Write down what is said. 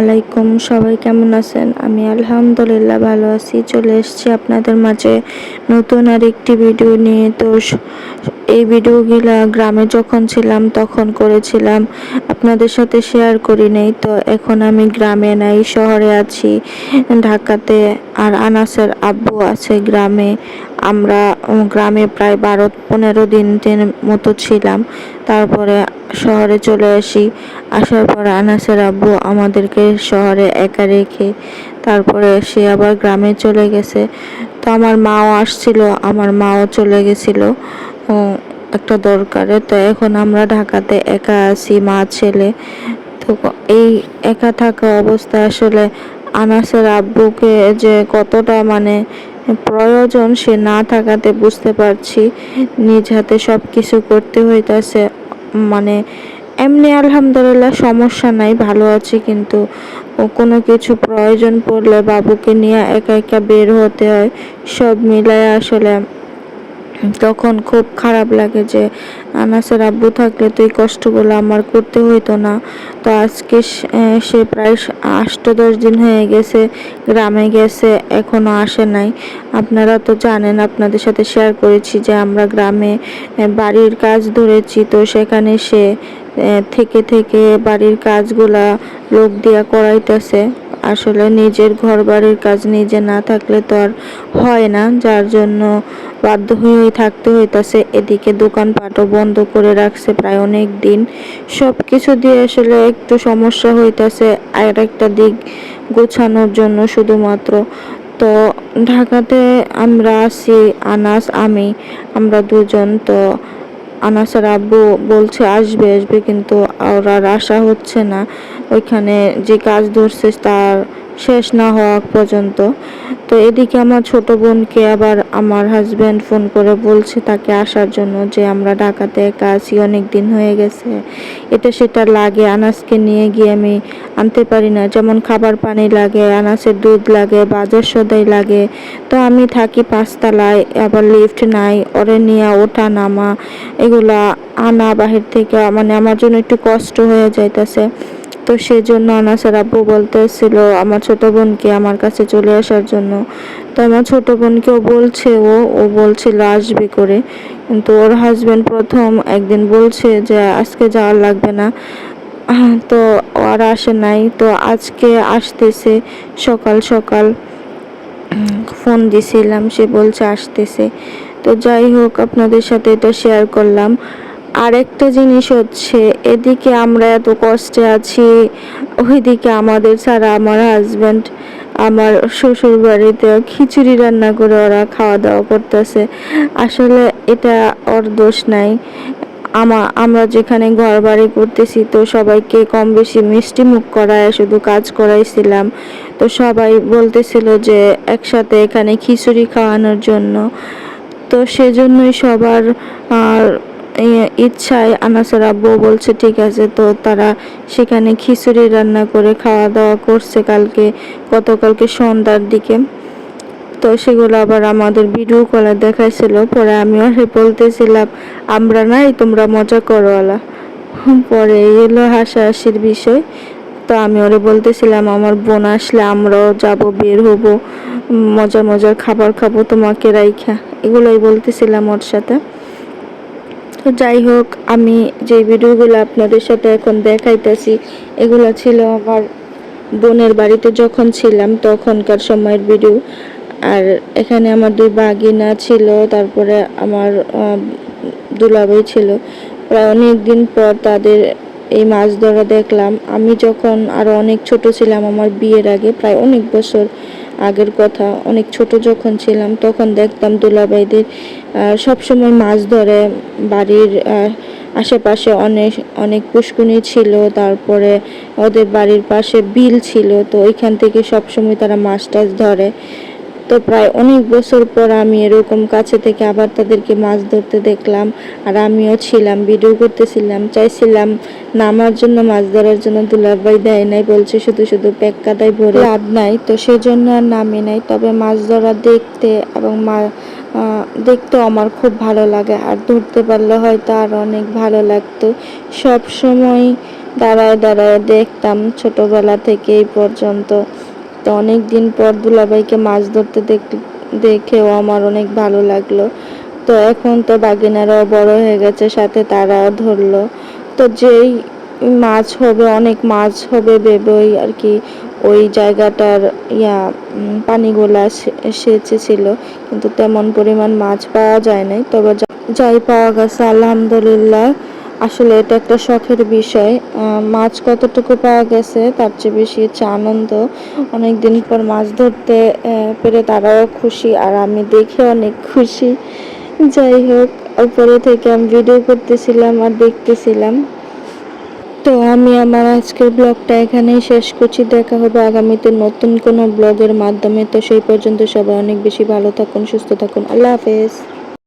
আলাইকুম, সবাই কেমন আছেন? আমি আলহামদুলিল্লাহ ভালো আছি। চলে এসেছি আপনাদের মাঝে নতুন আর একটি ভিডিও নিয়ে। তো এই ভিডিওগুলা গ্রামে যখন ছিলাম, তখন করেছিলাম। আপনাদের সাথে শেয়ার করি নাই। তো এখন আমি গ্রামে নাই, শহরে আছি। ঢাকাতে আর আনাসের আব্বু আছে গ্রামে। আমরা গ্রামে প্রায় বারো, পনেরো দিন মতো ছিলাম। তারপরে শহরে চলে আসি। আসার পর আনাসের আব্বু আমাদেরকে শহরে একা রেখে তারপরে সে আবার গ্রামে চলে গেছে। তো আমার মাও আসছিল, আমার মাও চলে গেছিল একটা দরকারে। তো এখন আমরা ঢাকাতে একা আছি, মা, ছেলে। তো এই একা থাকা অবস্থায় আসলে আনাসের আব্বুকে যে কতটা মানে প্রয়োজন সে না থাকাতে বুঝতে পারছি, নিজ হাতে সব কিছু করতে হইতেছে। মানে এমনি আলহামদুলিল্লাহ সমস্যা নাই, ভালো আছি কিন্তু কোনো কিছু প্রয়োজন পড়লে বাবুকে নিয়ে একা একা বের হতে হয়। সব মিলায় আসলে তখন খুব খারাপ লাগে যে আনাসের আব্বু থাকলে তো এই কষ্টগুলো আমার করতে হইতো না। তো আজকে সে- প্রায় আষ্ট দশ দিন হয়ে গেছে, গ্রামে গেছে, এখনও আসে নাই। আপনারা তো জানেন, আপনাদের সাথে শেয়ার করেছি যে আমরা গ্রামে বাড়ির কাজ ধরেছি। তো সেখানে সে থেকে থেকে বাড়ির কাজগুলা লোক দিয়া করাইতেছে। আসলে নিজের ঘর বাড়ির কাজ নিজে না থাকলে তো আর হয় না। যার জন্য বাধ্য হয়ে থাকতে হইতাছে। এদিকে দোকানপাটও বন্ধ করে রাখছে প্রায় অনেক দিন। সব কিছু দিয়ে আসলে একটু সমস্যা হইতাছে। আর একটা দিক গোছানোর জন্য শুধুমাত্র। তো ঢাকাতে আমরা আছি, আনাস, আমি, আমরা দুজন। তো আনাসের আব্বু বলছে আসবে আসবে, কিন্তু ওর আর আসা হচ্ছে না। ওইখানে যে কাজ ধরছে তার শেষ না হওয়া পর্যন্ত। তো এদিকে আমার ছোট বোনকে আবার আমার হাজব্যান্ড ফোন করে বলছে তাকে আসার জন্য যে আমরা ঢাকাতে একা অনেক দিন হয়ে গেছে। এটা সেটা লাগে, আনাসকে নিয়ে গিয়ে আমি আনতে পারি না। যেমন খাবার পানি লাগে, আনাসের দুধ লাগে, বাজার সদাই লাগে। তো আমি থাকি পাঁচতলায়, আবার লিফট নাই, ওরে নিয়ে ওঠা নামা, এগুলা আনা বাহির থেকে মানে আমার জন্য একটু কষ্ট হয়ে যাইতেছে। তো সেজন্য আনাসের আব্বু বলতেছিল, আমার ছোট বোনকে আমার কাছে চলে আসার জন্য। তো আমার ছোট বোনকেও বলছে ও ও বলছিল, আসবে করে। কিন্তু ওর হাজবেন্ড প্রথম একদিন বলছে যে, আজকে যাওয়ার লাগবে না। তো আর আসে নাই। তো আজকে আসতেছে, সকাল সকাল ফোন দিছিলাম, সে বলছে, আসতেছে। তো যাই হোক, আপনাদের সাথে এটা শেয়ার করলাম। আরেকটা জিনিস হচ্ছে, এদিকে আমরা এত কষ্টে আছি, ওইদিকে আমাদের ছাড়া আমার হাজব্যান্ড আমার শ্বশুর বাড়িতে খিচুড়ি রান্না করে ওরা খাওয়া দাওয়া করতেছে। আসলে এটা ওর দোষ নাই। আমা, আমরা যেখানে ঘর বাড়ি করতেছি তো সবাইকে কম বেশি মিষ্টি মুখ করায়, শুধু কাজ করাইছিলাম। তো সবাই বলতেছিল যে একসাথে এখানে খিচুড়ি খাওয়ানোর জন্য। তো সেজন্যই সবার, আর ইচ্ছায় আনাসের আব্বু বলছে, ঠিক আছে, তো তারা সেখানে খিচুড়ি রান্না করে খাওয়া দাওয়া করছে কালকে, গতকালকে সন্ধ্যার দিকে। তো সেগুলো আবার আমাদের ভিডিও কলে দেখাইছিল, পরে আমিও সে বলতেছিলাম, আমরা নাই, তোমরা মজা করো আলা পরে এলো হাসাহাসির বিষয়, তো আমি ওরে বলতেছিলাম, আমার বোন আসলে আমরাও যাব, বের হব, মজা মজার খাবার খাব তোমাকে রাইখা। এগুলোই বলতেছিলাম ওর সাথে। তো যাই হোক আমি যে ভিডিওগুলো আপনাদের সাথে এখন দেখাইতেছি এগুলো ছিল আমার বোনের বাড়িতে যখন ছিলাম তখনকার সময়ের ভিডিও। আর এখানে আমার দুই বাগিনা ছিল তারপরে আমার আহ, দুলাভাই ছিল। প্রায় অনেক দিন পর তাদের এই মাছ ধরা দেখলাম। আমি যখন আরও অনেক ছোট ছিলাম আমার বিয়ের আগে প্রায় অনেক বছর আগের কথা, অনেক ছোট যখন ছিলাম, তখন দেখতাম দুলাবাইদের সবসময় মাছ ধরে বাড়ির আশেপাশে অনেক অনেক পুষ্কুনি ছিল, তারপরে ওদের বাড়ির পাশে বিল ছিল, তো ওইখান থেকে সবসময় তারা মাছ টাছ ধরে। তো প্রায় অনেক বছর পর আমি এরকম কাছে থেকে আবার তাদেরকে মাছ ধরতে দেখলাম আর আমিও ছিলাম ভিডিও করতেছিলাম, চাইছিলাম নামার জন্য মাছ ধরার জন্য দুলাভাই দেয় নাই, বলছে শুধু শুধু পেক কাদায় ভরে লাভ নাই। তো সেজন্য আর নামি নাই, তবে মাছ ধরা দেখতে এবং মা দেখতে আমার খুব ভালো লাগে আর ধরতে পারলে হয়তো আর অনেক ভালো লাগতো। সব সময় দাঁড়ায় দাঁড়ায় দেখতাম ছোটবেলা থেকে এই পর্যন্ত। তো অনেক দিন পর দুলাভাইকে মাছ ধরতে দেখ, দেখেও আমার অনেক ভালো লাগল। তো এখন তো বাগিনারাও বড় হয়ে গেছে, সাথে তারাও ধরলো। তো যেই মাছ হবে, অনেক মাছ হবে ভেবেই আর কি ওই জায়গাটার ইয়া পানিগুলা সে- সেচে ছিল কিন্তু তেমন পরিমাণ মাছ পাওয়া যায় নাই। তবে যাই পাওয়া গেছে, আলহামদুলিল্লাহ। আসলে এটা একটা শখের বিষয়। মাছ কতটুকু পাওয়া গেছে তার চেয়ে বেশি হচ্ছে আনন্দ। অনেক দিন পর মাছ ধরতে পেরে তারাও খুশি আর আমি দেখে অনেক খুশি। যাই হোক, উপরে থেকে আমি ভিডিও করতেছিলাম আর দেখতেছিলাম। তো আমি আমার আজকের ব্লগটা এখানেই শেষ করছি। দেখা হবে আগামীতে নতুন কোনো ব্লগের মাধ্যমে। তো সেই পর্যন্ত সবাই অনেক বেশি ভালো থাকুন, সুস্থ থাকুন। আল্লাহ হাফেজ।